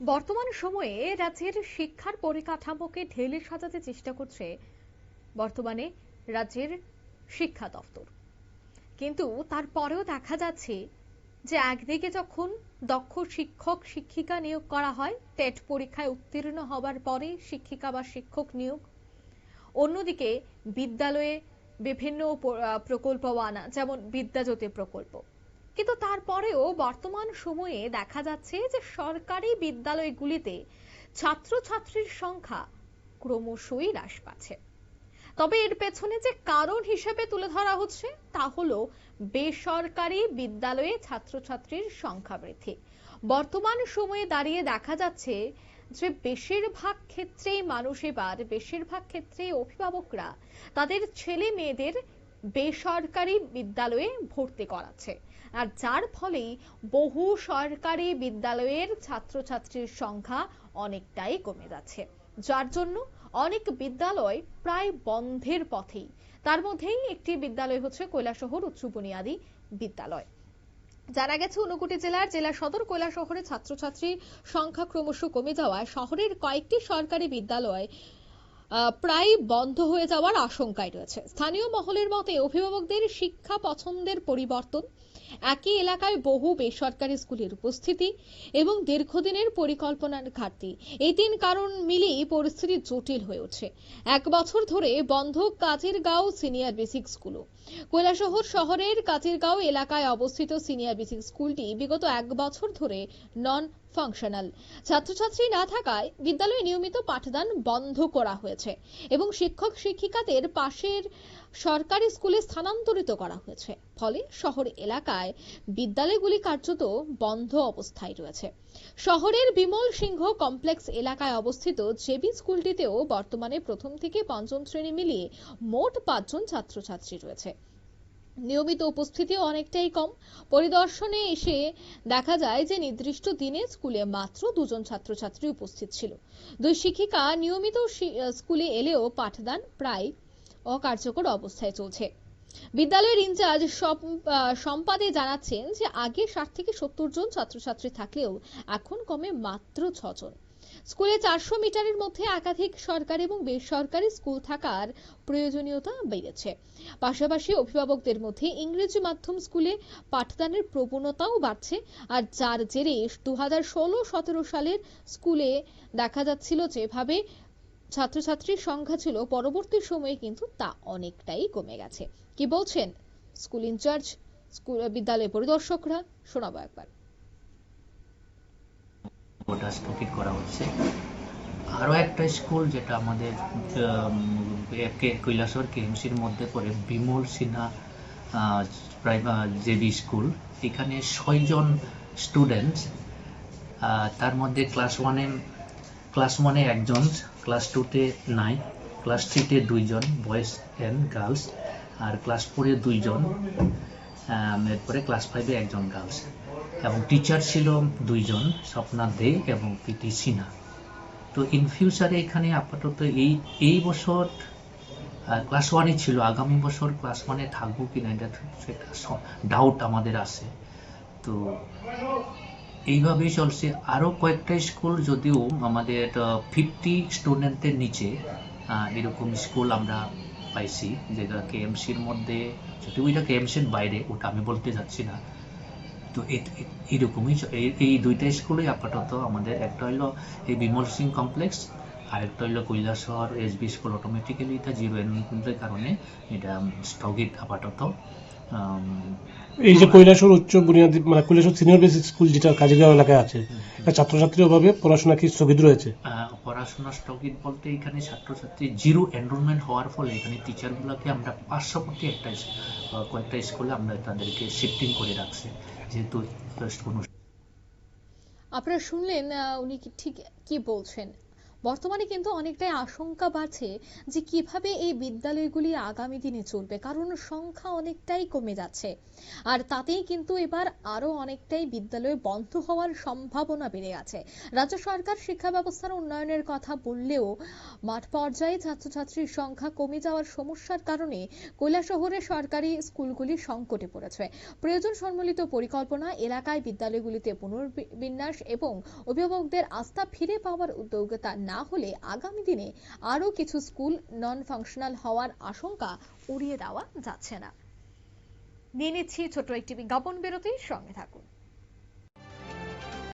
বর্তমান সময়ে রাজ্যের শিক্ষার পরিকাঠামোকে ঢেলে সাজাতে চেষ্টা করছে বর্তমানে রাজ্যের শিক্ষা দপ্তর। কিন্তু তারপরেও দেখা যাচ্ছে যে একদিকে যখন দক্ষ শিক্ষক শিক্ষিকা নিয়োগ করা হয়, টেট পরীক্ষায় উত্তীর্ণ হবার পরে শিক্ষিকা বা শিক্ষক নিয়োগ। অন্যদিকে বিদ্যালয়ে বিভিন্ন প্রকল্প আনা যেমন বিদ্যাজ্যোতি প্রকল্প। কিন্তু তারপরেও বর্তমান সময়ে দেখা যাচ্ছে যে সরকারি বিদ্যালয়গুলিতে ছাত্রছাত্রীর সংখ্যা ক্রমশই হ্রাস পাচ্ছে। তবে এর পেছনে যে কারণ হিসেবে তুলে ধরা হচ্ছে, তা হলো বেসরকারি বিদ্যালয়ে ছাত্রছাত্রীর সংখ্যা বৃদ্ধি। বর্তমান সময়ে দাঁড়িয়ে দেখা যাচ্ছে যে বেশিরভাগ ক্ষেত্রেই মানুষ এবার, বেশিরভাগ ক্ষেত্রে অভিভাবকরা তাদের ছেলে মেয়েদের বেসরকারি বিদ্যালয়ে ভর্তি করাচ্ছে। আর যার ফলেই বহু সরকারি বিদ্যালয়ের ছাত্রছাত্রীর সংখ্যা অনেকটাই কমে যাচ্ছে। যার জন্য অনেক বিদ্যালয় প্রায় বন্ধের পথেই। তার মধ্যেই একটি বিদ্যালয় হচ্ছে কৈলাসহর উচ্চ বুনিয়াদী বিদ্যালয়। জানা গেছে ঊনকোটি জেলার জেলা সদর কৈলাসহরে ছাত্রছাত্রীর সংখ্যা ক্রমশ কমে যাওয়ায় শহরের কয়েকটি সরকারি বিদ্যালয় প্রায় বন্ধ হয়ে যাওয়ার আশঙ্কায় রয়েছে। স্থানীয় মহলের মতে, অভিভাবকদের শিক্ষা পছন্দের পরিবর্তন, একই এলাকায় বহু বেসরকারি স্কুলের উপস্থিতি এবং দীর্ঘদিনের পরিকল্পনার ঘাটতি, এই তিন কারণ মিলিয়ে পরিস্থিতি জটিল হয়ে ওঠে এক বছর ধরে বন্ধ কাজিরগাঁও সিনিয়র বেসিক স্কুলও কৈলাসহর শহরের কাজিরগাঁও এলাকায় অবস্থিত সিনিয়র বেসিক স্কুলটি বিগত এক বছর ধরে নন ফাংশনাল ছাত্রছাত্রী না থাকায় বিদ্যালয়ে নিয়মিত পাঠদান বন্ধ করা হয়েছে এবং শিক্ষক শিক্ষিকাদের পাশের সরকারি স্কুলে স্থানান্তরিত করা হয়েছে। ফলে শহর এলাকায় বিদ্যালয়গুলি কার্যত বন্ধ অবস্থায় রয়েছে। শহরের বিমল সিংহ কমপ্লেক্স এলাকায় অবস্থিত জেবি স্কুলটিতেও বর্তমানে প্রথম থেকে পঞ্চম শ্রেণি মিলিয়ে মোট পাঁচজন ছাত্রছাত্রী রয়েছে। নিয়মিত উপস্থিতি অনেকটাই কম। পরিদর্শনে এসে দেখা যায় যে নির্দিষ্ট দিনে স্কুলে মাত্র দুজন ছাত্রছাত্রী উপস্থিত ছিল। দুই শিক্ষিকা নিয়মিত স্কুলে এলেও পাঠদান প্রায় অকার্যকর অবস্থায় চলছে। বিদ্যালয়ের ইনচার্জ সম্পাদে জানাচ্ছেন যে আগে ষাট থেকে সত্তর জন ছাত্রছাত্রী থাকলেও এখন কমে মাত্র ছজন স্কুলে চারশো মিটারের মধ্যে একাধিক সরকারি এবং বেসরকারি স্কুল থাকার প্রয়োজনীয়তা বেড়েছে। পাশাপাশি অভিভাবকদের মধ্যে ইংরেজি মাধ্যম স্কুলে পাঠদানের প্রবণতাও বাড়ছে, আর যার জেরে দু হাজার ষোলো সতেরো সালের স্কুলে দেখা যাচ্ছিল যেভাবে ছাত্রছাত্রীর সংখ্যা ছিল, পরবর্তী সময়ে কিন্তু তা অনেকটাই কমে গেছে। কি বলছেন স্কুল ইনচার্জ, স্কুল বিদ্যালয় পরিদর্শকরা? শোনাবো একবার। ওটা স্থগিত করা হচ্ছে। আরও একটা স্কুল যেটা আমাদের কৈলাসর কেএমসির মধ্যে পড়ে, বিমল সিনহা জেবি স্কুল। এখানে ছয়জন স্টুডেন্ট তার মধ্যে ক্লাস ওয়ানে ক্লাস ওয়ানে একজন ক্লাস টুতে নাই ক্লাস থ্রিতে দুইজন বয়েজ অ্যান্ড গার্লস আর ক্লাস ফোরে দুইজন এরপরে ক্লাস ফাইভে একজন গার্লস এবং টিচার ছিল দুইজন, স্বপ্না দে এবং পিটি সিনহা। তো ইন ফিউচারে এখানে আপাতত এই এই বছর ক্লাস ওয়ানে ছিল, আগামী বছর ক্লাস ওয়ানে থাকব কিনা এটা সেটা ডাউট আমাদের আছে। তো এইভাবেই চলছে। আরও কয়েকটা স্কুল যদিও আমাদের ফিফটি স্টুডেন্টের নিচে এরকম স্কুল আমরা পাইছি, যেটা কেএমসির মধ্যে, যদিও এটা কেএমসির বাইরে, ওটা আমি বলতে যাচ্ছি না। তো এরকমই এই- দুইটা স্কুলই আপাতত আমাদের একটা হইল এই বিমল সিং কমপ্লেক্স, আরেকটা হইল কৈলাসহর এসবি স্কুল অটোমেটিক্যালি এটা জিরো এনরোলমেন্টের কারণে এটা স্থগিত আপাতত। এই যে কৈলাসর উচ্চ বুনিয়াদী মানে কৈলাসর সিনিয়র বেসিক স্কুল যেটা কাজিগাঁও এলাকায় আছে এটা ছাত্রছাত্রীর অভাবে পড়াশোনা কি স্থগিত রয়েছে? পড়াশোনা স্থগিত বলতে এখানে ছাত্রছাত্রী জিরো এনরোলমেন্ট হওয়ার ফলে এখানে টিচারগুলোকে আমরা পার্শ্ববর্তী একটা কয়েকটা স্কুলে আমরা তাদেরকে শিফটিং করে রাখছি যেহেতু কোনো আপনারা শুনলেন আহ, উনি কি ঠিক কি বলছেন? বর্তমানে কিন্তু অনেকটাই আশঙ্কা বাড়ছে যে কীভাবে এই বিদ্যালয়গুলি আগামী দিনে চলবে, কারণ সংখ্যা অনেকটাই কমে যাচ্ছে। আর তাতেই কিন্তু এবার আরও অনেকটাই বিদ্যালয় বন্ধ হওয়ার সম্ভাবনা বেড়ে গেছে। রাজ্য সরকার শিক্ষা ব্যবস্থার উন্নয়নের কথা বললেও মাঠ পর্যায়ে ছাত্রছাত্রীর সংখ্যা কমে যাওয়ার সমস্যার কারণে কৈলাসহরে সরকারি স্কুলগুলি সংকটে পড়েছে। প্রয়োজন সম্মিলিত পরিকল্পনা এলাকায় বিদ্যালয়গুলিতে পুনর্বিন্যাস এবং অভিভাবকদের আস্থা ফিরে পাওয়ার উদ্যোগতা না হলে আগামী দিনে আরও কিছু স্কুল নন ফাংশনাল হওয়ার আশঙ্কা উড়িয়ে দেওয়া যাচ্ছে না। নিয়ে নিচ্ছি ছোট্ট একটি বিজ্ঞাপন বিরতির সঙ্গে থাকুন।